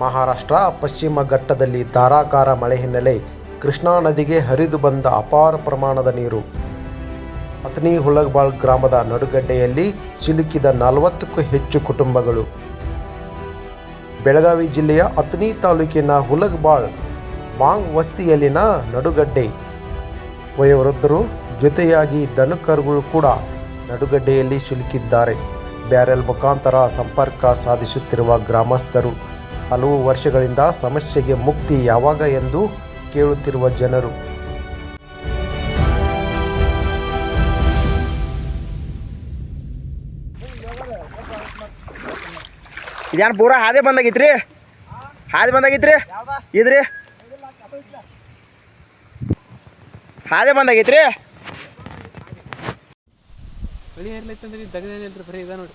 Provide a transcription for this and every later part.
ಮಹಾರಾಷ್ಟ್ರ, ಪಶ್ಚಿಮ ಘಟ್ಟದಲ್ಲಿ ಧಾರಾಕಾರ ಮಳೆ ಹಿನ್ನೆಲೆ ಕೃಷ್ಣಾ ನದಿಗೆ ಹರಿದು ಬಂದ ಅಪಾರ ಪ್ರಮಾಣದ ನೀರು. ಅತ್ನಿ ಹುಳಗ್ಬಾಳ್ ಗ್ರಾಮದ ನಡುಗಡ್ಡೆಯಲ್ಲಿ ಸಿಲುಕಿದ ನಲವತ್ತಕ್ಕೂ ಹೆಚ್ಚು ಕುಟುಂಬಗಳು. ಬೆಳಗಾವಿ ಜಿಲ್ಲೆಯ ಅತ್ನಿ ತಾಲೂಕಿನ ಹುಲಗ್ಬಾಳ್ ಮಾಂಗ್ ವಸ್ತಿಯಲ್ಲಿನ ನಡುಗಡ್ಡೆ. ವಯೋವೃದ್ಧರು ಜೊತೆಯಾಗಿ ದನಕರುಗಳು ಕೂಡ ನಡುಗಡ್ಡೆಯಲ್ಲಿ ಸಿಲುಕಿದ್ದಾರೆ. ಬ್ಯಾರೆಲ್ ಮುಖಾಂತರ ಸಂಪರ್ಕ ಸಾಧಿಸುತ್ತಿರುವ ಗ್ರಾಮಸ್ಥರು ಹಲವು ವರ್ಷಗಳಿಂದ ಸಮಸ್ಯೆಗೆ ಮುಕ್ತಿ ಯಾವಾಗ ಎಂದು ಕೇಳುತ್ತಿರುವ ಜನರು. ಇದೇನು ಪೂರ ಹಾದಿ ಬಂದಾಗಿತ್ರಿ? ಹಾದಿ ಬಂದಾಗಿತ್ರಿ? ಇದ್ರಿ? ಹಾದಿ ಬಂದಾಗಿತ್ರಿ? ಮಳಿ ಏರ್ಲೈತಂದ್ರಿ ದಗದೇನಿಲ್ರಿ ಬರೀ ಇದ ನೋಡಿ.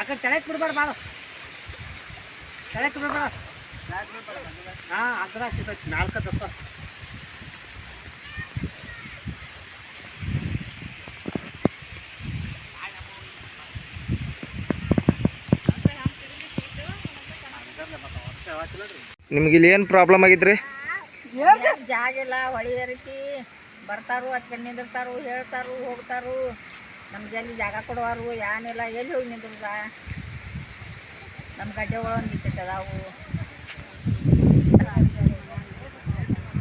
ಕಡೆ ತೆಳಕ್ ಬಿಡ್ಬಾರ್ದು ಬಾಳ. ತೆಳಕ್ ಬಿಡ್ಬಾರ ಹಾಂ ಅದ್ರ ಸಿಗ್ತೈತಿ ನಾಲ್ಕ ದಪ್ಪ ನಿಮ್ಗೆ ಇಲ್ಲಿ ಏನು ಪ್ರಾಬ್ಲಮ್ ಆಗಿದ್ರಿ? ಜಾಗ ಇಲ್ಲ ಹೊಳಿ ರೀತಿ ಬರ್ತಾರು ಹಚ್ಕೊಂಡು ನಿಂದಿರ್ತಾರು ಹೇಳ್ತಾರು ಹೋಗ್ತಾರು. ನಮ್ಗೆ ಎಲ್ಲಿ ಜಾಗ ಕೊಡುವಾರು ಏನಿಲ್ಲ ಎಲ್ಲಿ ಹೋಗಿ ನಿಂದ್ರದ? ನಮ್ಮ ಗಡ್ಡೆ ಒಳಗೆ ನಿಂತೈತೆ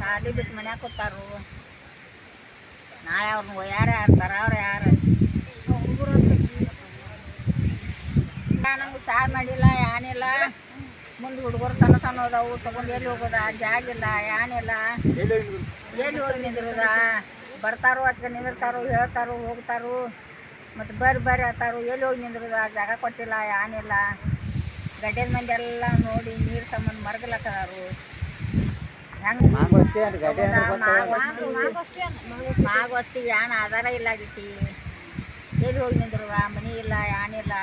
ಸಾಲಿ ಬಿಟ್ಟು ಮನ್ಯಾಗ ಕೂತಾರು. ನಾಳೆ ಅವ್ರನ್ನ ಯಾರು ಆಡ್ತಾರ ಅವ್ರು ಯಾರು? ಹುಡುಗರು ನಮ್ಗೆ ಸಾರ್ ಮಾಡಿಲ್ಲ ಏನಿಲ್ಲ ಮುಂದೆ ಹುಡುಗರು ಸಣ್ಣ ಸಣ್ಣ ಹೋದವು ತಗೊಂಡು ಎಲ್ಲಿ ಹೋಗೋದ? ಜಾಗ ಇಲ್ಲ ಏನಿಲ್ಲ ಎಲ್ಲಿ ಹೋಗಿ ನಿಂದಿರೋದ ಬರ್ತಾರೋ ಅದಕ್ಕೆ ನಿಂದಿರ್ತಾರೋ ಹೇಳ್ತಾರೋ ಹೋಗ್ತಾರೋ ಮತ್ತು ಬರ್ರಿ ಬರ್ರಿ ಅಂತಾರು ಎಲ್ಲಿ ಹೋಗಿ ನಿಂದಿರೋದ? ಜಾಗ ಕೊಟ್ಟಿಲ್ಲ ಏನಿಲ್ಲ ಗಡ್ಡೆದ ಮಂದಿ ಎಲ್ಲ ನೋಡಿ ನೀರು ತಮ್ಮನ್ನು ಮರಗಲಕ್ಕದಾರು ಹೆಂಗೆ ಮಾಗೋಸ್ತಿ ಏನ್ ಆಧಾರ ಇಲ್ಲ ಆಗೈತಿ ಎಲ್ಲಿ ಹೋಗಿ ನಿಂದಿರುವ ಮನಿ ಇಲ್ಲ ಏನಿಲ್ಲ